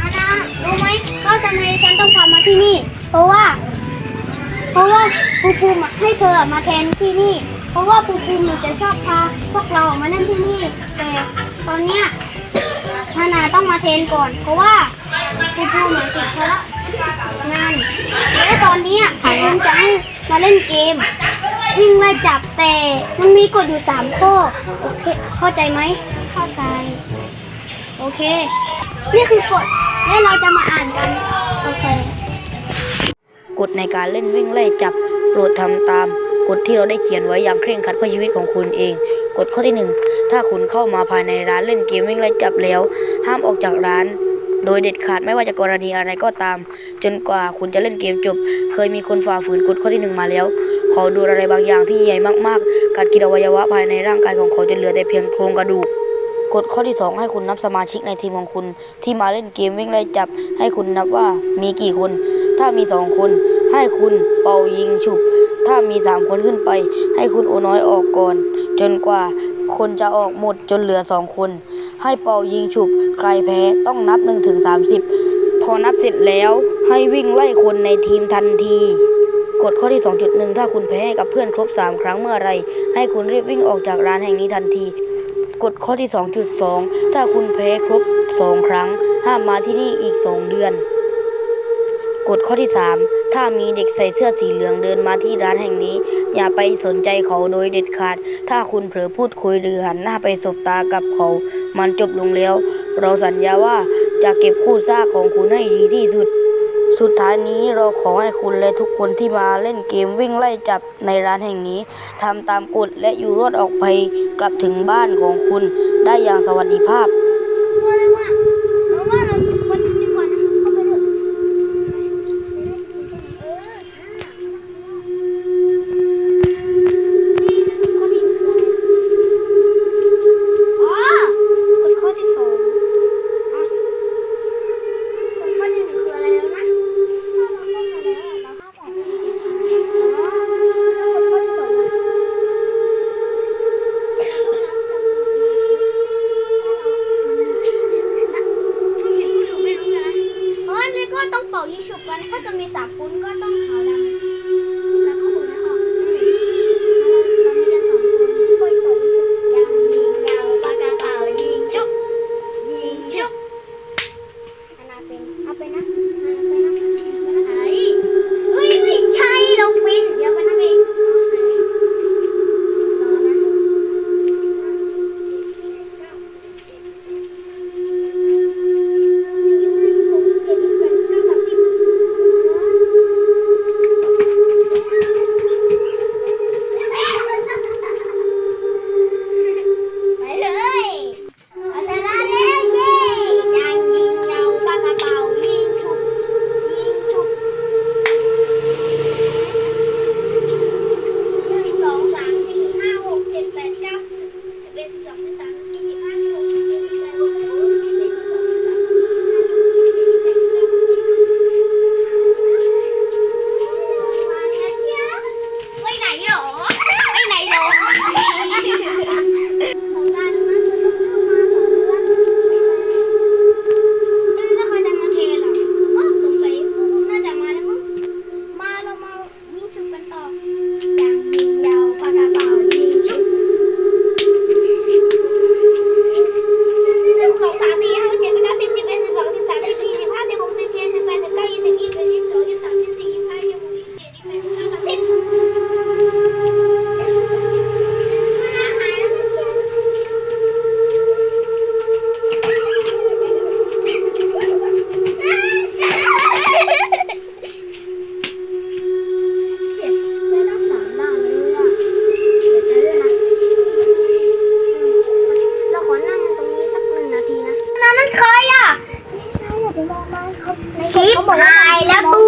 อาณารู้ไหมว่าทำไมฉันต้องพามาที่นี่ เพราะว่า เพราะว่าปูปูมาให้เธอมาแทนที่นี่ เพราะว่าปูปูหนูจะชอบพาพวกเรามานั่นที่นี่แต่ตอนเนี้ยฮานาต้องมาแทนก่อน เพราะว่าปูปูเหมือนติดภาระงานและตอนนี้ยผมจะให้มาเล่นเกมวิ่งไล่จับแต่มันมีกฎอยู่สามข้อโอเคเข้าใจไหมเข้าใจ โอเค นี่คือกฎและเราจะมาอ่านกัน โอเค กฎในการเล่นวิ่งไล่จับ โปรดทำตาม กฎที่เราได้เขียนไว้อย่างเคร่งครัดเพื่อชีวิตของคุณเอง กฎข้อที่หนึ่งถ้าคุณเข้ามาภายในร้านเล่นเกมวิ่งไล่จับแล้ว ห้ามออกจากร้าน โดยเด็ดขาดไม่ว่าจะกรณีอะไรก็ตาม จนกว่าคุณจะเล่นเกมจบ เคยมีคนฝ่าฝืนกฎข้อที่หนึ่งมาแล้ว เขาดูอะไรบางอย่างที่ใหญ่มากๆการกินอวัยวะภายในร่างกายของเขาจะเหลือแต่เพียงโครงกระดูก กฎข้อที่ 2 ให้คุณนับสมาชิกในทีมของคุณ ที่มาเล่นเกมวิ่งไล่จับ ให้คุณนับว่ามีกี่คน ถ้ามี 2 คน ให้คุณเป่ายิงฉุบ ถ้ามี 3 คนขึ้นไป ให้คุณโอน้อยออกก่อน จนกว่าคนจะออกหมดจนเหลือ 2 คน ให้เป่ายิงฉุบ ใครแพ้ต้องนับ1ถึง30 พอนับเสร็จแล้วให้วิ่งไล่คนในทีมทันทีกฎข้อที่ 2.1 ถ้าคุณแพ้ให้กับเพื่อนครบ 3 ครั้งเมื่อไร ให้คุณรีบวิ่งออกจากร้านแห่งนี้ทันที กฎข้อที่ 2.2 ถ้าคุณแพ้ครบ 2 ครั้ง ห้ามมาที่นี่อีก 2 เดือน กฎข้อที่ 3 ถ้ามีเด็กใส่เสื้อสีเหลืองเดินมาที่ร้านแห่งนี้ อย่าไปสนใจเขาโดยเด็ดขาด ถ้าคุณเผลอพูดคุยหรือหันหน้าไปสบตากับเขา มันจบลงแล้ว เราสัญญาว่าจะเก็บคู่ซากของคุณให้ดีที่สุด สุดท้ายนี้เราขอให้คุณและทุกคนที่มาเล่นเกมวิ่งไล่จับในร้านแห่งนี้ทำตามกฎและอยู่รอดออกไปกลับถึงบ้านของคุณได้อย่างสวัสดิภาพ apenas ายแล้วกู